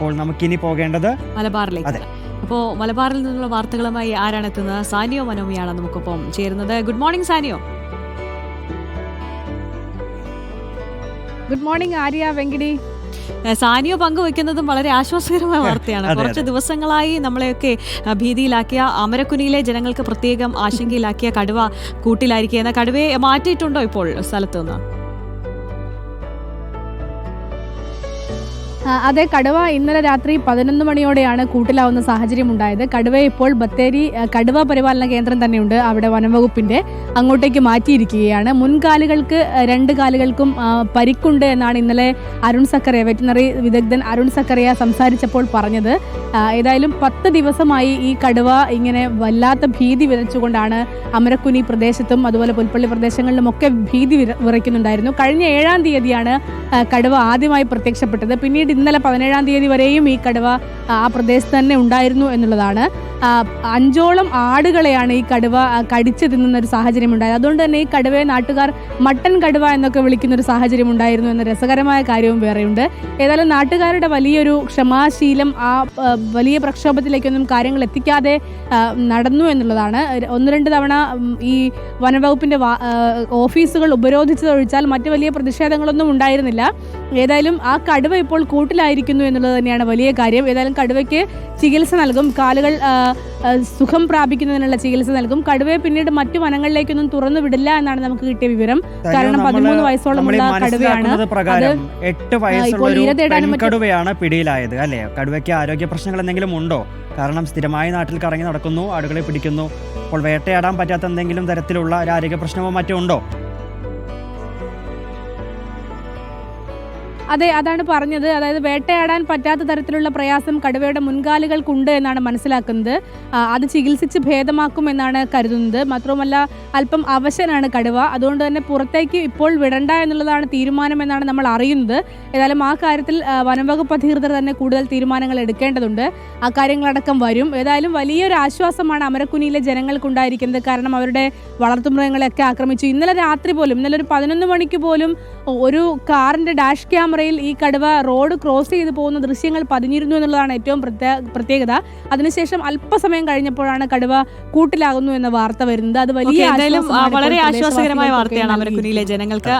അപ്പോൾ നമുക്കിനി പോകേണ്ടത് മലബാറിലേക്ക്. അതെ. അപ്പോൾ മലബാറിൽ നിന്നുള്ള വാർത്തകളുമായി ആരാണ് എത്തുന്നത് സാനിയോ മനോമിയാണ് നമുക്കൊപ്പം ചേരുന്നത്. Good morning Saniyo. Good morning Arya Venkiti. Saniyo പങ്കുവെക്കുന്നതും വളരെ ആശ്വാസകരമായ വാർത്തയാണ്. കുറച്ച് ദിവസങ്ങളായി നമ്മളെയൊക്കെ ഭീതിയിലാക്കിയ അമരക്കുനിയിലെ ജനങ്ങൾക്ക് പ്രത്യേകം ആശങ്കയിലാക്കിയ കടുവ കൂട്ടിലായിരിക്കുക എന്ന കടുവയെ മാറ്റിയിട്ടുണ്ടോ ഇപ്പോൾ സ്ഥലത്ത് നിന്ന് അതെ കടുവ ഇന്നലെ രാത്രി പതിനൊന്ന് മണിയോടെയാണ് കൂട്ടിലാവുന്ന സാഹചര്യം ഉണ്ടായത് കടുവയെ ഇപ്പോൾ ബത്തേരി കടുവ പരിപാലന കേന്ദ്രം തന്നെയുണ്ട് അവിടെ വനംവകുപ്പിന്റെ അങ്ങോട്ടേക്ക് മാറ്റിയിരിക്കുകയാണ്. മുൻകാലുകൾക്ക് രണ്ട് കാലുകൾക്കും പരിക്കുണ്ട് എന്നാണ് ഇന്നലെ അരുൺ സക്കറിയ വെറ്റിനറി വിദഗ്ധൻ അരുൺ സക്കറിയ സംസാരിച്ചപ്പോൾ പറഞ്ഞത്. ഏതായാലും പത്ത് ദിവസമായി ഈ കടുവ ഇങ്ങനെ വല്ലാത്ത ഭീതി വിതച്ചുകൊണ്ടാണ് അമരക്കുനി പ്രദേശത്തും അതുപോലെ പുൽപ്പള്ളി പ്രദേശങ്ങളിലും ഒക്കെ ഭീതി വിറയ്ക്കുന്നുണ്ടായിരുന്നു. കഴിഞ്ഞ ഏഴാം തീയതിയാണ് കടുവ ആദ്യമായി പ്രത്യക്ഷപ്പെട്ടത്. പിന്നീട് ഇന്നലെ പതിനേഴാം തീയതി വരെയും ഈ കടുവ ആ, പ്രദേശത്ത് തന്നെ ഉണ്ടായിരുന്നു എന്നുള്ളതാണ്. അഞ്ചോളം ആടുകളെയാണ് ഈ കടുവ കടിച്ചു തിന്നുന്ന ഒരു സാഹചര്യം ഉണ്ടായത് അതുകൊണ്ട് തന്നെ ഈ കടുവയെ നാട്ടുകാർ മട്ടൻ കടുവ എന്നൊക്കെ വിളിക്കുന്ന ഒരു സാഹചര്യം ഉണ്ടായിരുന്നു എന്ന രസകരമായ കാര്യവും വേറെയുണ്ട്. ഏതായാലും നാട്ടുകാരുടെ വലിയൊരു ക്ഷമാശീലം ആ വലിയ പ്രക്ഷോഭത്തിലേക്കൊന്നും കാര്യങ്ങൾ എത്തിക്കാതെ നടന്നു എന്നുള്ളതാണ്. ഒന്ന് രണ്ട് തവണ ഈ വനവകുപ്പിന്റെ ഓഫീസുകൾ ഉപരോധിച്ചതൊഴിച്ചാൽ മറ്റു വലിയ പ്രതിഷേധങ്ങളൊന്നും ഉണ്ടായിരുന്നില്ല. ഏതായാലും ആ കടുവ ഇപ്പോൾ കൂട്ടിലായിരിക്കുന്നു എന്നുള്ളത് തന്നെയാണ് വലിയ കാര്യം. ഏതായാലും കടുവയ്ക്ക് ചികിത്സ നൽകും. കാലുകൾ സുഖം പ്രാപിക്കുന്നതിനുള്ള ചികിത്സ നൽകും. കടുവയെ പിന്നീട് മറ്റു വനങ്ങളിലേക്കൊന്നും തുറന്നു വിടില്ല എന്നാണ് നമുക്ക് കിട്ടിയ വിവരം. കാരണം പതിമൂന്ന് വയസ്സോളമുള്ള കടുവയാണ്. എട്ട് വയസ്സുള്ള പിടിയിലായത് അല്ലേ? കടുവയ്ക്ക് ആരോഗ്യ പ്രശ്നങ്ങൾ എന്തെങ്കിലും ഉണ്ടോ? കാരണം സ്ഥിരമായി നാട്ടിൽ കറങ്ങി നടക്കുന്നു ആടുകളെ പിടിക്കുന്നു. അപ്പോൾ വേട്ടയാടാൻ പറ്റാത്ത എന്തെങ്കിലും തരത്തിലുള്ള ഒരു ആരോഗ്യ പ്രശ്നമോ മറ്റോ ഉണ്ടോ? അതെ അതാണ് പറഞ്ഞത്. അതായത് വേട്ടയാടാൻ പറ്റാത്ത തരത്തിലുള്ള പ്രയാസം കടുവയുടെ മുൻകാലുകൾക്കുണ്ട് എന്നാണ് മനസ്സിലാക്കുന്നത്. അത് ചികിത്സിച്ച് ഭേദമാക്കും എന്നാണ് കരുതുന്നത്. മാത്രവുമല്ല അല്പം അവശനാണ് കടുവ. അതുകൊണ്ട് തന്നെ പുറത്തേക്ക് ഇപ്പോൾ വിടണ്ട എന്നുള്ളതാണ് തീരുമാനം എന്നാണ് നമ്മൾ അറിയുന്നത്. ഏതായാലും ആ കാര്യത്തിൽ വനംവകുപ്പ് അധികൃതർ തന്നെ കൂടുതൽ തീരുമാനങ്ങൾ എടുക്കേണ്ടതുണ്ട്. ആ കാര്യങ്ങളടക്കം വരും. ഏതായാലും വലിയൊരു ആശ്വാസമാണ് അമരക്കുനിയിലെ ജനങ്ങൾക്കുണ്ടായിരിക്കുന്നത്. കാരണം അവരുടെ വളർത്തുമൃഗങ്ങളെയൊക്കെ ആക്രമിച്ചു. ഇന്നലെ രാത്രി പോലും ഇന്നലെ ഒരു പതിനൊന്ന് മണിക്ക് പോലും ഒരു കാറിന്റെ ഡാഷ് ക്യാമറയിൽ ഈ കടുവ റോഡ് ക്രോസ് ചെയ്ത് പോകുന്ന ദൃശ്യങ്ങൾ പതിഞ്ഞിരുന്നു എന്നുള്ളതാണ് ഏറ്റവും പ്രത്യേകത. അതിനുശേഷം അല്പസമയം കഴിഞ്ഞപ്പോഴാണ് കടുവ കൂട്ടിലാകുന്നു എന്ന വാർത്ത വരുന്നത്. അത് വലിയ വളരെ ആശ്വാസകരമായ വാർത്തയാണ് അവർ അമരക്കുനിയിലെ ജനങ്ങൾക്ക്.